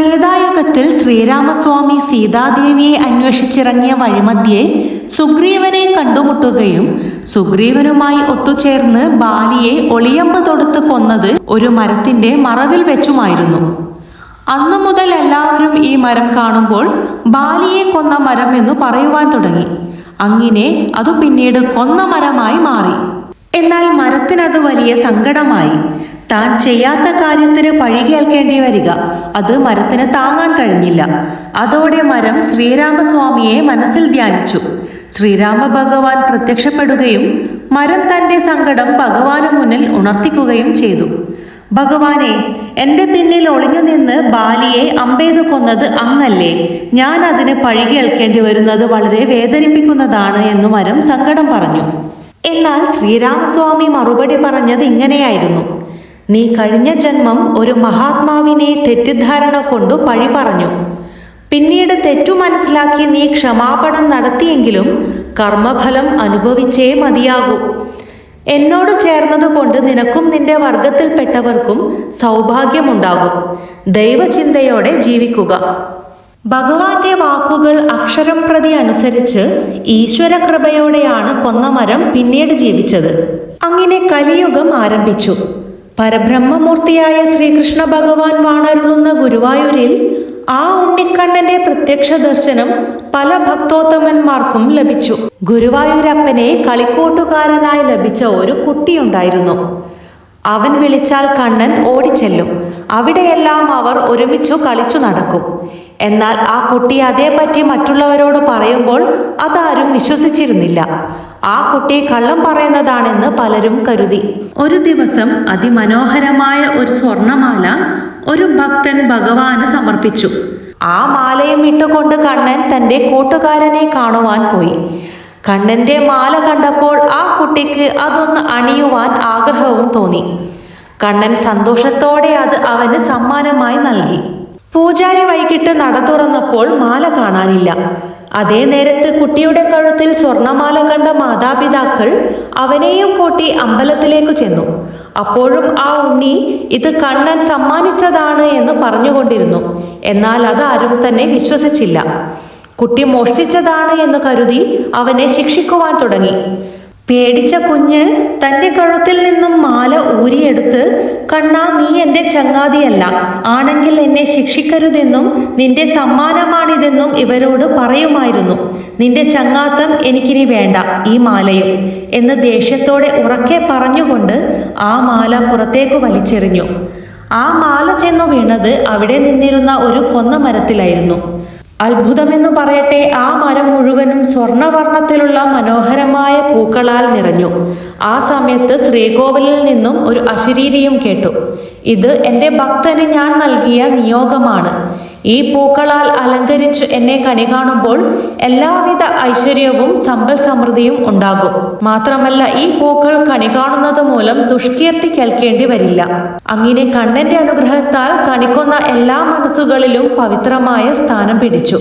ത്രേതായുഗത്തിൽ ശ്രീരാമസ്വാമി സീതാദേവിയെ അന്വേഷിച്ചിറങ്ങിയ വഴിമധ്യേ സുഗ്രീവനെ കണ്ടുമുട്ടുകയും സുഗ്രീവനുമായി ഒത്തുചേർന്ന് ബാലിയെ ഒളിയമ്പ് തൊടുത്ത് കൊന്നത് ഒരു മരത്തിന്റെ മറവിൽ വെച്ചുമായിരുന്നു. അന്നു മുതൽ എല്ലാവരും ഈ മരം കാണുമ്പോൾ ബാലിയെ കൊന്ന മരം എന്ന് പറയുവാൻ തുടങ്ങി. അങ്ങനെ അത് പിന്നീട് കൊന്ന മരമായി മാറി. എന്നാൽ മരത്തിനത് വലിയ സങ്കടമായി. താൻ ചെയ്യാത്ത കാര്യത്തിന് പഴി കേൾക്കേണ്ടി വരിക. അത് മരത്തിന് താങ്ങാൻ കഴിഞ്ഞില്ല. അതോടെ മരം ശ്രീരാമസ്വാമിയെ മനസ്സിൽ ധ്യാനിച്ചു. ശ്രീരാമ ഭഗവാൻ പ്രത്യക്ഷപ്പെടുകയും മരം തന്റെ സങ്കടം ഭഗവാന് മുന്നിൽ ഉണർത്തിക്കുകയും ചെയ്തു. ഭഗവാനെ എന്റെ പിന്നിൽ ഒളിഞ്ഞു നിന്ന് ബാലിയെ അമ്പെയ്ത് കൊന്നത് അങ്ങല്ലേ? ഞാൻ അതിന് പഴി കേൾക്കേണ്ടി വരുന്നത് വളരെ വേദനിപ്പിക്കുന്നതാണ് എന്ന് മരം സങ്കടം പറഞ്ഞു. എന്നാൽ ശ്രീരാമസ്വാമി മറുപടി പറഞ്ഞത് ഇങ്ങനെയായിരുന്നു. നീ കഴിഞ്ഞ ജന്മം ഒരു മഹാത്മാവിനെ തെറ്റിദ്ധാരണ കൊണ്ടു പഴി പറഞ്ഞു. പിന്നീട് തെറ്റു മനസ്സിലാക്കി നീ ക്ഷമാപണം നടത്തിയെങ്കിലും കർമ്മഫലം അനുഭവിച്ചേ മതിയാകൂ. എന്നോട് ചേർന്നതുകൊണ്ട് നിനക്കും നിന്റെ വർഗത്തിൽപ്പെട്ടവർക്കും സൗഭാഗ്യമുണ്ടാകും. ദൈവചിന്തയോടെ ജീവിക്കുക. ഭഗവാന്റെ വാക്കുകൾ അക്ഷരം പ്രതി അനുസരിച്ച് ഈശ്വര കൃപയോടെയാണ് കൊന്നമരം പിന്നീട് ജീവിച്ചത്. അങ്ങനെ കലിയുഗം ആരംഭിച്ചു. പരബ്രഹ്മമൂർത്തിയായ ശ്രീകൃഷ്ണ ഭഗവാൻ വാണരുളുന്ന ഗുരുവായൂരിൽ ആ ഉണ്ണിക്കണ്ണന്റെ പ്രത്യക്ഷ ദർശനം പല ഭക്തോത്തമന്മാർക്കും ലഭിച്ചു. ഗുരുവായൂരപ്പനെ കളിക്കൂട്ടുകാരനായി ലഭിച്ച ഒരു കുട്ടിയുണ്ടായിരുന്നു. അവൻ വിളിച്ചാൽ കണ്ണൻ ഓടിച്ചെല്ലും. അവിടെയെല്ലാം അവർ ഒരുമിച്ചു കളിച്ചു നടക്കും. എന്നാൽ ആ കുട്ടി അതേപറ്റി മറ്റുള്ളവരോട് പറയുമ്പോൾ അതാരും വിശ്വസിച്ചിരുന്നില്ല. ആ കുട്ടി കള്ളം പറയുന്നതാണെന്ന് പലരും കരുതി. ഒരു ദിവസം അതിമനോഹരമായ ഒരു സ്വർണമാല ഒരു ഭക്തൻ ഭഗവാന് സമർപ്പിച്ചു. ആ മാലയും ഇട്ടുകൊണ്ട് കണ്ണൻ തന്റെ കൂട്ടുകാരനെ കാണുവാൻ പോയി. കണ്ണന്റെ മാല കണ്ടപ്പോൾ ആ കുട്ടിക്ക് അതൊന്ന് അണിയുവാൻ ആഗ്രഹവും തോന്നി. കണ്ണൻ സന്തോഷത്തോടെ അത് അവന് സമ്മാനമായി നൽകി. പൂജാരി വൈകിട്ട് നട തുറന്നപ്പോൾ മാല കാണാനില്ല. അതേ നേരത്ത് കുട്ടിയുടെ കഴുത്തിൽ സ്വർണമാല കണ്ട മാതാപിതാക്കൾ അവനെയും കൂട്ടി അമ്പലത്തിലേക്ക് ചെന്നു. അപ്പോഴും ആ ഉണ്ണി ഇത് കണ്ണൻ സമ്മാനിച്ചതാണ് എന്ന് പറഞ്ഞുകൊണ്ടിരുന്നു. എന്നാൽ അതാരും തന്നെ വിശ്വസിച്ചില്ല. കുട്ടി മോഷ്ടിച്ചതാണ് എന്ന് കരുതി അവനെ ശിക്ഷിക്കുവാൻ തുടങ്ങി. പേടിച്ച കുഞ്ഞ് തന്റെ കഴുത്തിൽ നിന്നും മാല ഊരിയെടുത്ത് കണ്ണാ നീ എന്റെ ചങ്ങാതിയല്ല. ആണെങ്കിൽ എന്നെ ശിക്ഷിക്കരുതെന്നും നിന്റെ സമ്മാനമാണിതെന്നും ഇവരോട് പറയുമായിരുന്നു. നിന്റെ ചങ്ങാത്തം എനിക്കിനി വേണ്ട ഈ മാലയും. എന്ന് ദേഷ്യത്തോടെ ഉറക്കെ പറഞ്ഞുകൊണ്ട് ആ മാല പുറത്തേക്ക് വലിച്ചെറിഞ്ഞു. ആ മാല ചെന്നു വീണത് അവിടെ നിന്നിരുന്ന ഒരു കൊന്ന മരത്തിലായിരുന്നു അത്ഭുതമെന്ന് പറയട്ടെ ആ മരം മുഴുവനും സ്വർണവർണത്തിലുള്ള മനോഹരമായ പൂക്കളാൽ നിറഞ്ഞു. ആ സമയത്ത് ശ്രീകോവിലിൽ നിന്നും ഒരു അശരീരിയും കേട്ടു. ഇത് എന്റെ ഭക്തന് ഞാൻ നൽകിയ നിയോഗമാണ്. ഈ പൂക്കളാൽ അലങ്കരിച്ച് എന്നെ കണി കാണുമ്പോൾ എല്ലാവിധ ഐശ്വര്യവും സമ്പൽ സമൃദ്ധിയും ഉണ്ടാകും. മാത്രമല്ല ഈ പൂക്കൾ കണി കാണുന്നത് മൂലം ദുഷ്കീർത്തി കേൾക്കേണ്ടി വരില്ല. അങ്ങനെ കണ്ണന്റെ അനുഗ്രഹത്താൽ കണിക്കൊന്ന എല്ലാ മനസ്സുകളിലും പവിത്രമായ സ്ഥാനം പിടിച്ചു.